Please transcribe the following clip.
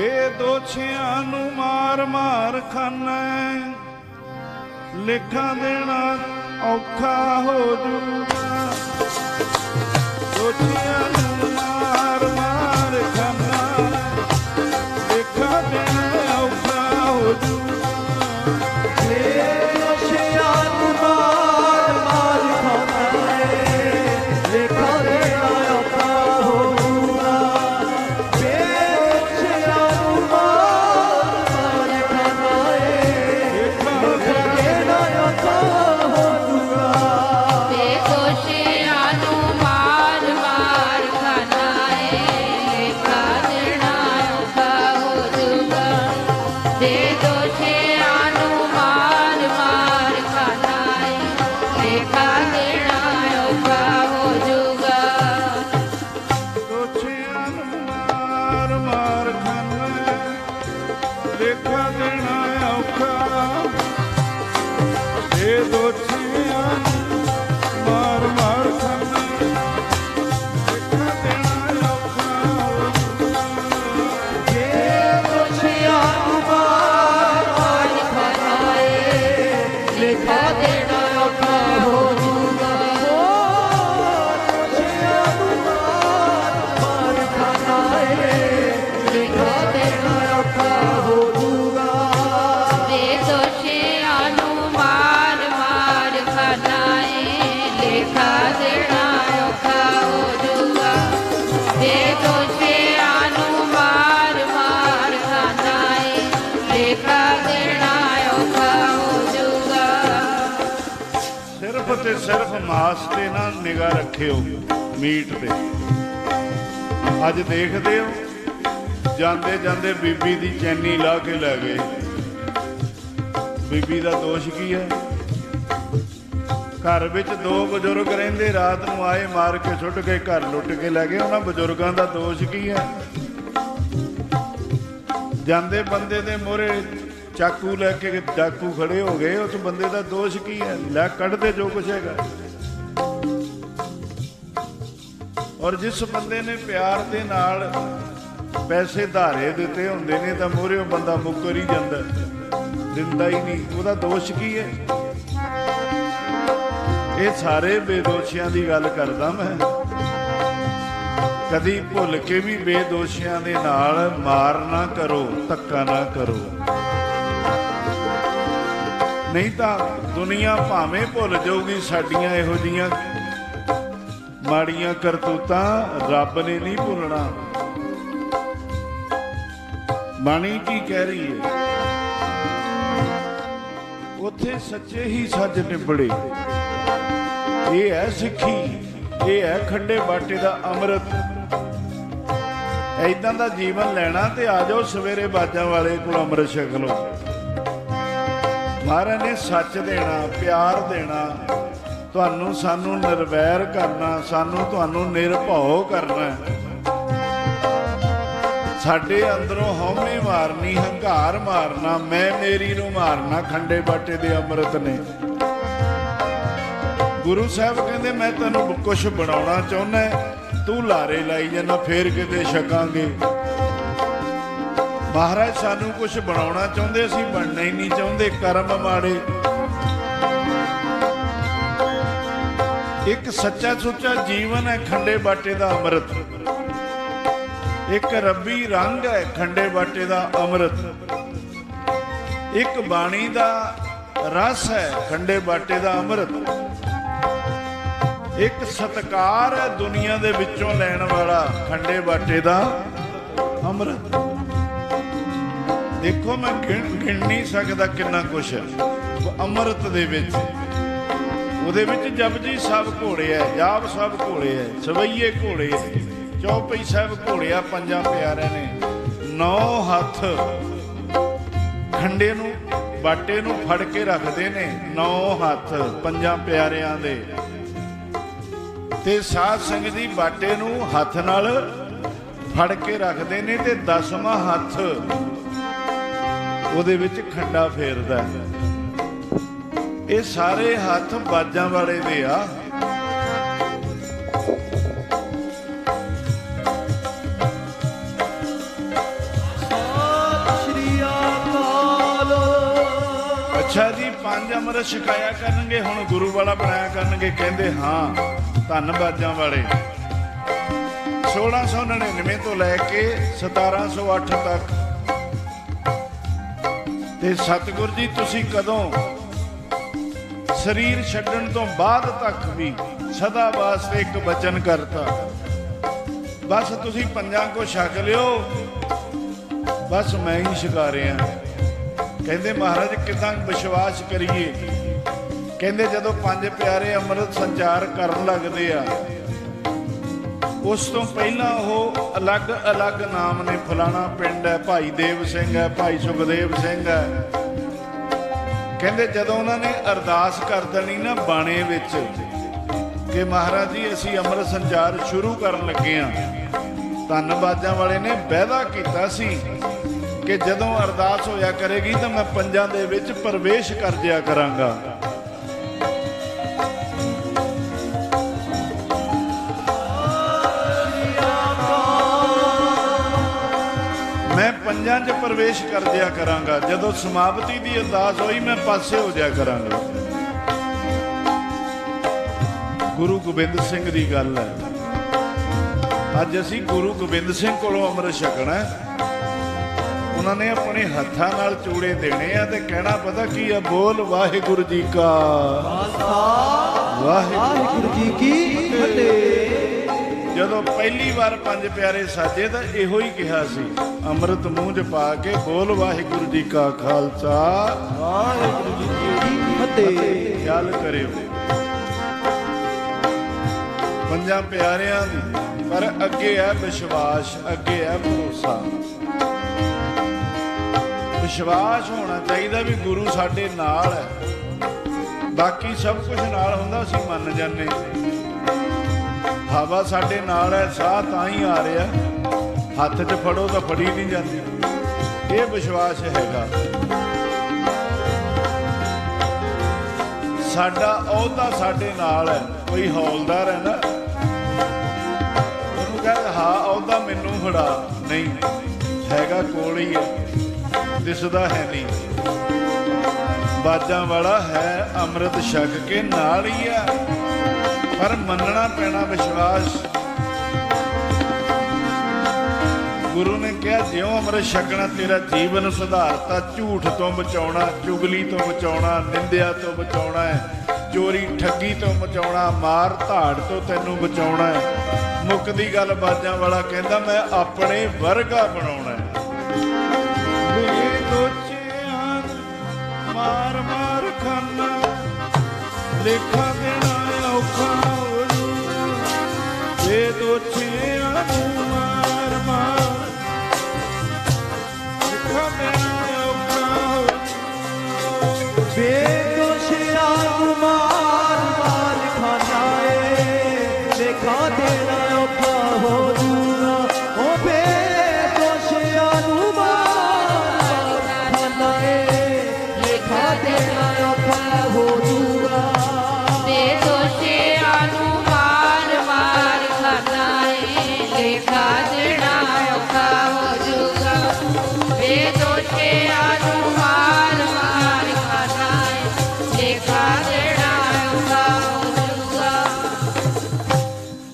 ਬੇਦੋਛਿਆਂ ਨੂੰ ਮਾਰ ਮਾਰ ਖਾਨਾ ਲਿਖਾਂ ਦੇਣਾ ਔਖਾ ਹੋ ਜੂਗਾ ਤੇ ਸਿਰਫ ਮਾਸ ਤੇ ਨਾ ਨਿਗਾਹ ਰੱਖਿਓ, ਮੀਟ ਤੇ। ਅੱਜ ਦੇਖਦੇ ਹੋ, ਜਾਂਦੇ ਜਾਂਦੇ ਬੀਬੀ ਦੀ ਚੈਨੀ ਲਾ ਕੇ ਲੈ ਗਏ। ਬੀਬੀ ਦਾ ਦੋਸ਼ ਕੀ ਹੈ? ਘਰ ਵਿੱਚ ਦੋ ਬਜ਼ੁਰਗ ਰਹਿੰਦੇ, ਰਾਤ ਨੂੰ ਆਏ ਮਾਰ ਕੇ ਸੁੱਟ ਕੇ ਘਰ ਲੁੱਟ ਕੇ ਲੈ ਗਏ। ਉਹਨਾਂ ਬਜ਼ੁਰਗਾਂ ਦਾ ਦੋਸ਼ ਕੀ ਹੈ? ਜਾਂਦੇ ਬੰਦੇ ਦੇ ਮੋਹਰੇ ਚਾਕੂ ਲੈ ਕੇ ਡਾਕੂ ਖੜੇ ਹੋ ਗਏ, ਉਸ ਬੰਦੇ ਦਾ ਦੋਸ਼ ਕੀ ਹੈ? ਲੈ ਕੱਢਦੇ ਜੋ ਕੁਛ ਹੈਗਾ। ਔਰ ਜਿਸ ਬੰਦੇ ਨੇ ਪਿਆਰ ਦੇ ਨਾਲ ਪੈਸੇ ਧਾਰੇ ਦਿੱਤੇ ਹੁੰਦੇ ਨੇ, ਤਾਂ ਮੋਰੇ ਉਹ ਬੰਦਾ ਮੁੱਕਰ ਹੀ ਜਾਂਦਾ। ਦਿੰਦਾ ਹੀ ਨਹੀਂ। ਉਹਦਾ ਦੋਸ਼ ਕੀ ਹੈ? ਇਹ ਸਾਰੇ ਬੇਦੋਸ਼ੀਆਂ ਦੀ ਗੱਲ ਕਰਦਾ ਮੈਂ। ਕਦੀ ਭੁੱਲ ਕੇ ਵੀ ਬੇਦੋਸ਼ੀਆਂ ਦੇ ਨਾਲ ਮਾਰ ਨਾ ਕਰੋ, ਧੱਕਾ ਨਾ ਕਰੋ। ਨਹੀਂ ਤਾਂ ਦੁਨੀਆ ਭਾਵੇਂ ਭੁੱਲ ਜਾਊਗੀ, ਸਾਡੀਆਂ ਇਹੋ ਜੀਆਂ ਮਾੜੀਆਂ ਕਰਤੂਤਾਂ ਰੱਬ ਨੇ ਨਹੀਂ ਭੁੱਲਣਾ। ਬਾਣੀ ਕੀ ਕਹਿ ਰਹੀ ਹੈ? ਉੱਥੇ ਸੱਚੇ ਹੀ ਸੱਜ ਨਿਬੜੇ। ਇਹ ਹੈ ਸਿੱਖੀ, ਇਹ ਹੈ ਖੰਡੇ ਬਾਟੇ ਦਾ ਅੰਮ੍ਰਿਤ। ਐਦਾਂ ਦਾ ਜੀਵਨ ਲੈਣਾ ਤੇ ਆ ਜਾਓ ਸਵੇਰੇ ਬਾਜਾਂ ਵਾਲੇ ਕੋਲ ਅੰਮ੍ਰਿਤ ਛਕ ਲਓ। ਮਹਾਰਾਜ ਨੇ ਸੱਚ ਦੇਣਾ, ਪਿਆਰ ਦੇਣਾ, ਤੁਹਾਨੂੰ ਸਾਨੂੰ ਨਿਰਵੈਰ ਕਰਨਾ, ਸਾਨੂੰ ਤੁਹਾਨੂੰ ਨਿਰਭਉ ਕਰਨਾ ਸਾਡੇ ਅੰਦਰੋਂ ਹਉਮੈ ਮਾਰਨੀ, ਹੰਕਾਰ ਮਾਰਨਾ, ਮੈਂ ਮੇਰੀ ਨੂੰ ਮਾਰਨਾ, ਖੰਡੇ ਬਾਟੇ ਦੇ ਅੰਮ੍ਰਿਤ ਨੇ। ਗੁਰੂ ਸਾਹਿਬ ਕਹਿੰਦੇ, ਮੈਂ ਤੈਨੂੰ ਕੁਝ ਬਣਾਉਣਾ ਚਾਹੁੰਦਾ, ਤੂੰ ਲਾਰੇ ਲਾਈ ਜਾਂਦਾ ਫੇਰ ਕਿਤੇ ਛਕਾਂਗੇ। ਮਹਾਰਾਜ, ਸਾਨੂੰ ਕੁਝ ਬਣਾਉਣਾ ਚਾਹੁੰਦੇ, ਅਸੀਂ ਬਣਨਾ ਹੀ ਨਹੀਂ ਚਾਹੁੰਦੇ, ਕਰਮ ਮਾੜੇ। ਇੱਕ ਸੱਚਾ ਸੁੱਚਾ ਜੀਵਨ ਹੈ ਖੰਡੇ ਬਾਟੇ ਦਾ ਅੰਮ੍ਰਿਤ। ਇੱਕ ਰੱਬੀ ਰੰਗ ਹੈ ਖੰਡੇ ਬਾਟੇ ਦਾ ਅੰਮ੍ਰਿਤ। ਇੱਕ ਬਾਣੀ ਦਾ ਰਸ ਹੈ ਖੰਡੇ ਬਾਟੇ ਦਾ ਅੰਮ੍ਰਿਤ। ਇੱਕ ਸਤਕਾਰ ਹੈ ਦੁਨੀਆ ਦੇ ਵਿੱਚੋਂ ਲੈਣ ਵਾਲਾ ਖੰਡੇ ਬਾਟੇ ਦਾ ਅੰਮ੍ਰਿਤ। ਦੇਖੋ ਮੈਂ ਗਿਣ ਗਿਣ ਨਹੀਂ ਸਕਦਾ ਕਿੰਨਾ ਕੁਛ। ਅੰਮ੍ਰਿਤ ਦੇ ਵਿੱਚ। ਉਹਦੇ ਵਿੱਚ ਜਪਜੀ ਸਭ ਘੋੜੇ ਹੈ ਜਾਪ ਸਭ ਘੋੜੇ ਹੈ ਸਵਈਏ ਘੋੜੇ ਹੈ ਚੌਪਈ ਸਾਹਿਬ ਘੋੜਿਆ ਪੰਜਾਂ ਪਿਆਰਿਆਂ ਨੇ। ਨੌ ਹੱਥ ਖੰਡੇ ਨੂੰ, ਬਾਟੇ ਨੂੰ ਫੜ ਕੇ ਰੱਖਦੇ ਨੇ। ਨੌ ਹੱਥ ਪੰਜਾਂ ਪਿਆਰਿਆਂ ਦੇ। ਤੇ ਸਾਧ ਸੰਗਤ ਦੀ ਬਾਟੇ ਨੂੰ ਹੱਥ ਨਾਲ ਫੜ ਕੇ ਰੱਖਦੇ ਨੇ ਤੇ ਦਸਵਾਂ ਹੱਥ ਉਹਦੇ ਵਿੱਚ ਖੰਡਾ ਫੇਰਦਾ ਇਹ ਸਾਰੇ ਹੱਥ ਬਾਜਾਂ ਵਾਲੇ ਦੇ ਆ। ਅੱਛਾ ਜੀ, ਪੰਜ ਅਮਰ ਸ਼ਿਕਾਇਆ ਕਰਨਗੇ, ਹੁਣ ਗੁਰੂ ਵਾਲਾ ਬਣਾਇਆ ਕਰਨਗੇ, ਕਹਿੰਦੇ ਹਾਂ, ਧੰਨ ਬਾਜਾਂ ਵਾਲੇ। 1699 ਤੋਂ ਲੈ ਕੇ 1708 ਤੱਕ ਤੇ ਸਤਿਗੁਰ ਜੀ, ਤੁਸੀਂ ਕਦੋਂ ਸਰੀਰ ਛੱਡਣ ਤੋਂ ਬਾਅਦ ਤੱਕ ਵੀ ਸਦਾ ਵਾਸਤੇ ਇੱਕ ਬਚਨ ਕਰਤਾ? ਬਸ ਤੁਸੀਂ ਪੰਜਾਂ ਕੋ ਛਕ ਲਿਓ। ਬਸ ਮੈਂ ਹੀ ਛਕਾ ਰਿਹਾ। ਕਹਿੰਦੇ, ਮਹਾਰਾਜ, ਕਿਦਾਂ ਵਿਸ਼ਵਾਸ ਕਰੀਏ? ਕਹਿੰਦੇ, ਜਦੋਂ ਪੰਜ ਪਿਆਰੇ ਅੰਮ੍ਰਿਤ ਸੰਚਾਰ ਕਰਨ ਲੱਗਦੇ ਆ ਉਸ ਤੋਂ ਪਹਿਲਾਂ ਉਹ ਅਲੱਗ-ਅਲੱਗ ਨਾਮ ਨੇ। ਫਲਾਣਾ ਪਿੰਡ ਹੈ, ਭਾਈ ਦੇਵ ਸਿੰਘ ਹੈ, ਭਾਈ ਸੁਖਦੇਵ ਸਿੰਘ ਹੈ। ਕਹਿੰਦੇ ਜਦੋਂ ਉਹਨਾਂ ਨੇ ਅਰਦਾਸ ਕਰ ਦੇਣੀ ਨਾ ਬਾਣੇ ਵਿੱਚ ਕਿ ਮਹਾਰਾਜ ਜੀ, ਅਸੀਂ ਅੰਮ੍ਰਿਤ ਸੰਚਾਰ ਸ਼ੁਰੂ ਕਰਨ ਲੱਗੇ ਆ ਧੰਨਵਾਜਾਂ ਵਾਲੇ ਨੇ ਵਾਅਦਾ ਕੀਤਾ ਸੀ ਕਿ ਜਦੋਂ ਅਰਦਾਸ ਹੋਇਆ ਕਰੇਗੀ ਤਾਂ ਮੈਂ ਪੰਜਾਂ ਦੇ ਵਿੱਚ ਪ੍ਰਵੇਸ਼ ਕਰ ਜਿਆ ਕਰਾਂਗਾ। ਪੰਜਾਂ 'ਚ ਪ੍ਰਵੇਸ਼ ਕਰ ਜਿਆ ਕਰਾਂਗਾ। ਜਦੋਂ ਸਮਾਪਤੀ ਦੀ ਅਰਦਾਸ ਹੋਈ, ਮੈਂ ਪਾਸੇ ਹੋ ਜਿਆ ਕਰਾਂਗਾ। ਗੁਰੂ ਗੋਬਿੰਦ ਸਿੰਘ ਦੀ ਗੱਲ ਹੈ। ਅੱਜ ਅਸੀਂ ਗੁਰੂ ਗੋਬਿੰਦ ਸਿੰਘ ਕੋਲੋਂ ਅੰਮ੍ਰਿਤ ਛਕਣਾ ਉਹਨਾਂ ਨੇ ਆਪਣੇ ਹੱਥਾਂ ਨਾਲ ਚੂੜੇ ਦੇਣੇ ਆ ਤੇ ਕਹਿਣਾ ਪਤਾ ਕੀ ਆ? ਬੋਲ ਵਾਹਿਗੁਰੂ ਜੀ ਕਾ। ਵਾਹਿਗੁਰੂ ਵਾਹਿਗੁਰੂ ਜੀ ਕੀ ਫਤਿਹ। ਜਦੋਂ ਪਹਿਲੀ ਵਾਰ ਪੰਜ ਪਿਆਰੇ ਸਾਜੇ ਤਾਂ ਇਹੋ ਹੀ ਕਿਹਾ ਸੀ ਅੰਮ੍ਰਿਤ ਮੂੰਹ 'ਚ ਪਾ ਕੇ ਬੋਲ ਵਾਹਿਗੁਰੂ ਜੀ ਕਾ ਖਾਲਸਾ। ਵਾਹਿਗੁਰੂ ਜੀ ਕੀ ਫਤਿਹ। ਗੱਲ ਕਰਿਓ। ਪੰਜਾਂ ਪਿਆਰਿਆਂ ਦੀ ਪਰ ਅੱਗੇ ਹੈ ਵਿਸ਼ਵਾਸ ਅੱਗੇ ਹੈ ਭਰੋਸਾ। ਵਿਸ਼ਵਾਸ ਹੋਣਾ ਚਾਹੀਦਾ ਵੀ ਗੁਰੂ ਸਾਡੇ ਨਾਲ ਹੈ। ਬਾਕੀ ਸਭ ਕੁਝ ਨਾਲ ਹੁੰਦਾ ਅਸੀਂ ਮੰਨ ਜਾਂਦੇ ਹਵਾ ਸਾਡੇ ਨਾਲ ਹੈ, ਸਾਹ ਤਾਂ ਹੀ ਆ ਰਿਹਾ। ਹੱਥ 'ਚ ਫੜੋ ਤਾਂ ਫੜੀ ਨਹੀਂ ਜਾਂਦੀ। ਇਹ ਵਿਸ਼ਵਾਸ ਹੈਗਾ। ਸਾਡਾ ਅਹੁਦਾ ਸਾਡੇ ਨਾਲ ਹੈ, ਕੋਈ ਹੌਲਦਾਰ ਹੈ ਨਾ। ਉਹਨੂੰ ਕਹਿੰਦਾ ਹਾਂ ਅਹੁਦਾ ਮੈਨੂੰ ਫੜਾ। ਨਹੀਂ, ਹੈਗਾ ਕੋਲ ਹੀ ਹੈ। ਦਿਸਦਾ ਹੈ ਨਹੀਂ। ਬਾਜਾਂ ਵਾਲਾ ਹੈ, ਅੰਮ੍ਰਿਤ ਛਕ ਕੇ ਨਾਲ ਹੀ ਆ ਪਰ ਮੰਨਣਾ ਪੈਣਾ ਵਿਸ਼ਵਾਸ। ਗੁਰੂ ਨੇ ਕਿਹਾ, ਜਿਉਂ ਅੰਮ੍ਰਿਤ ਛਕਣਾ ਤੇਰਾ ਜੀਵਨ ਸੁਧਾਰਤਾ, ਝੂਠ ਤੋਂ ਬਚਾਉਣਾ, ਚੁਗਲੀ ਤੋਂ ਬਚਾਉਣਾ, ਨਿੰਦਿਆ ਤੋਂ ਬਚਾਉਣਾ ਹੈ, ਚੋਰੀ, ਠੱਗੀ ਤੋਂ ਬਚਾਉਣਾ, ਮਾਰ ਧਾੜ ਤੋਂ ਤੈਨੂੰ ਬਚਾਉਣਾ ਹੈ। ਮੁੱਕਦੀ ਗੱਲ ਬਾਜਾਂ ਵਾਲਾ ਕਹਿੰਦਾ, ਮੈਂ ਆਪਣੇ ਵਰਗਾ ਬਣਾਉਣਾ ਹੈ। ਮਾਰ ਮਾਰ ਖਾਨਾ, ਲੇਖਾ ਵੇ ਦੋਚਿਆਂ